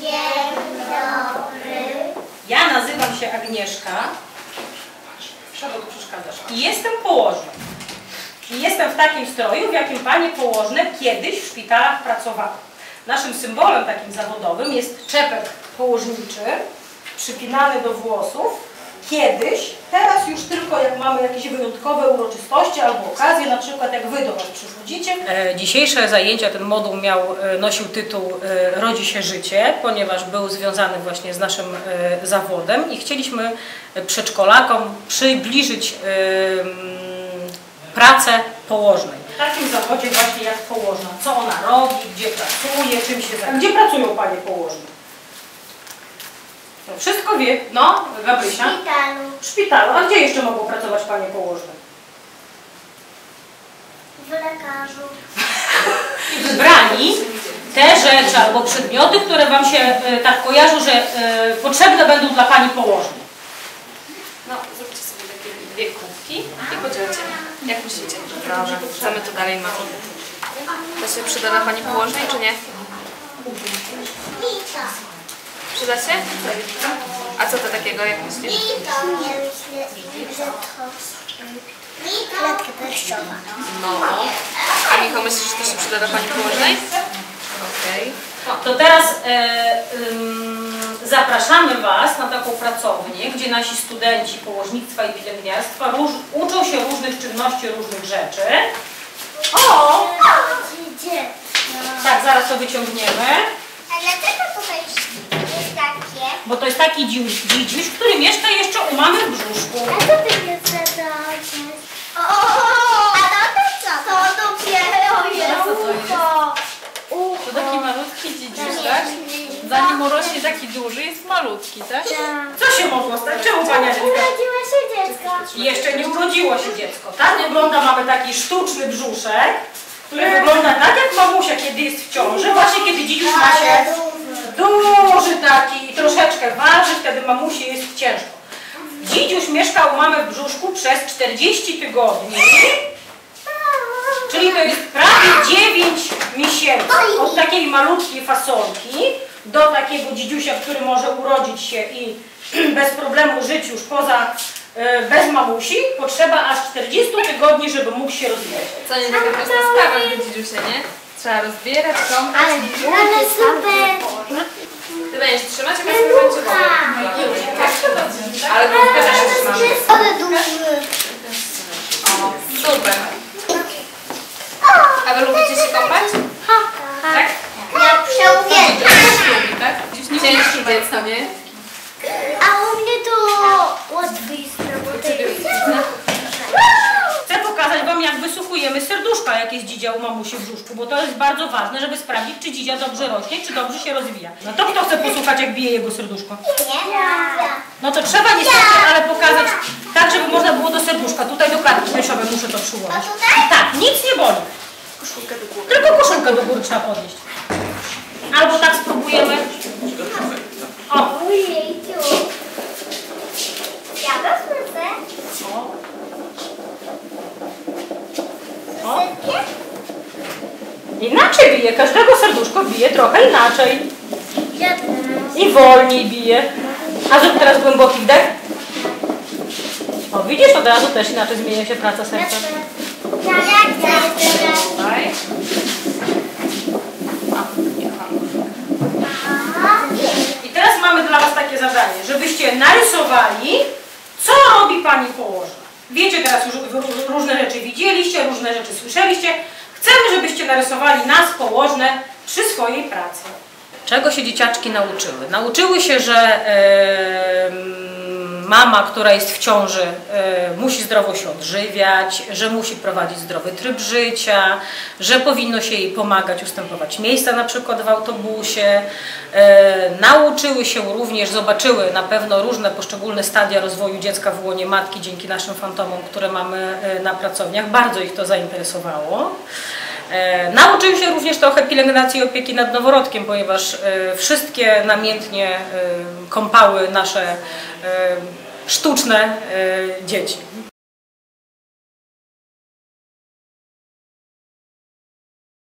Dzień dobry. Ja nazywam się Agnieszka. Czego tu przeszkadzasz? I jestem położną. I jestem w takim stroju, w jakim panie położne kiedyś w szpitalach pracowały. Naszym symbolem takim zawodowym jest czepek położniczy, przypinany do włosów. Kiedyś, teraz już tylko jak mamy jakieś wyjątkowe uroczystości albo okazje, na przykład jak wy do nas przychodzicie. E, dzisiejsze zajęcia, ten moduł miał, e, nosił tytuł e, Rodzi się życie, ponieważ był związany właśnie z naszym zawodem i chcieliśmy przedszkolakom przybliżyć mm, pracę położnej. W takim zawodzie właśnie jak położna. Co ona robi, gdzie pracuje, czym się zajmuje. Gdzie pracują panie położne? No, wszystko wie, no, Gabrysia. W szpitalu. W szpitalu. A gdzie jeszcze mogą pracować panie położne? W lekarzu. Wybrani te rzeczy albo przedmioty, które Wam się e, tak kojarzą, że e, potrzebne będą dla Pani położnej. No, zróbcie sobie takie dwie kubki i podzielcie. Jak myślicie? Dobra, co my tu dalej mamy? To się przyda na Pani położnej, czy nie? Przyda się? A co to takiego, jak myślisz? I to. Ja myślę, że to... I klatka piersiowa. No. A Michał, myślisz, że to się przyda na Pani położnej? Okej. To teraz e, ym, zapraszamy Was na taką pracownię, gdzie nasi studenci położnictwa i pielęgniarstwa róż, uczą się różnych czynności, różnych rzeczy. O! Gdzie? Tak, zaraz to wyciągniemy. A dlaczego tutaj jest takie? Bo to jest taki dziś, dzidziuś, który mieszka jeszcze u mamy w brzuszku. A co to jest za? O, a to co? To dopiero jest ucho. Ucho. To taki malutki dziedziuś, tak? Zanim urośnie taki duży, jest malutki, tak? Co się mogło stać? Czemu Pani? Urodziło się dziecko. Jeszcze nie urodziło się dziecko. Tak wygląda, mamy taki sztuczny brzuszek, który wygląda tak jak mamusia, kiedy jest w ciąży, właśnie kiedy dziś ma się duży taki i troszeczkę waży, wtedy mamusi jest ciężko. Dzidziuś mieszkał u mamy w brzuszku przez 40 tygodni, czyli to jest prawie 9 miesięcy. Od takiej malutkiej fasolki do takiego dzidziusia, który może urodzić się i bez problemu żyć już poza, e, bez mamusi, potrzeba aż 40 tygodni, żeby mógł się rozwijać. Co nie taka prosta sprawa dla dziedziusia, nie? Trzeba rozbierać, kąpać. Ale super. Ty będziesz trzymać, a sobie będzie wodę. Ale to zbierze się trzymamy. Ale duży. O, super. A wy lubicie się kąpać? Tak? Ja przeuwielbiam. Lubi, tak? Ciężki dziecko, nie? A u mnie to łatwiejsze, bo to jest... Chcę pokazać Wam, jak wysłuchujemy serduszka, jak jest dzidzia u mamusi w brzuszku, bo to jest bardzo ważne, żeby sprawdzić, czy dzidzia dobrze rośnie, czy dobrze się rozwija. No to kto chce posłuchać, jak bije jego serduszko? No to trzeba niestety, ale pokazać tak, żeby można było do serduszka. Tutaj do klatki piersiowej muszę to przyłożyć. tutaj? Tak, nic nie boli. Koszulkę do góry. Tylko koszulkę do góry trzeba podnieść. Albo tak spróbujemy. O, Ojej, tu. Ja to słyszę. o, o. Wszystkie? Inaczej bije, każdego serduszko bije trochę inaczej. I wolniej bije. A zrób teraz głęboki wdech. O, widzisz, od razu też inaczej zmienia się praca serca. I teraz mamy dla Was takie zadanie, żebyście narysowali, co robi Pani położna. Wiecie teraz już ró- różne rzeczy widzieliście, różne rzeczy słyszeliście. Chcemy, żebyście narysowali nas położne przy swojej pracy. Czego się dzieciaczki nauczyły? Nauczyły się, że em, mama, która jest w ciąży, e, musi zdrowo się odżywiać, że musi prowadzić zdrowy tryb życia, że powinno się jej pomagać ustępować miejsca na przykład w autobusie. E, nauczyły się również, zobaczyły na pewno różne poszczególne stadia rozwoju dziecka w łonie matki dzięki naszym fantomom, które mamy e, na pracowniach. Bardzo ich to zainteresowało. E, Nauczył się również trochę pielęgnacji i opieki nad noworodkiem, ponieważ e, wszystkie namiętnie e, kąpały nasze sztuczne dzieci.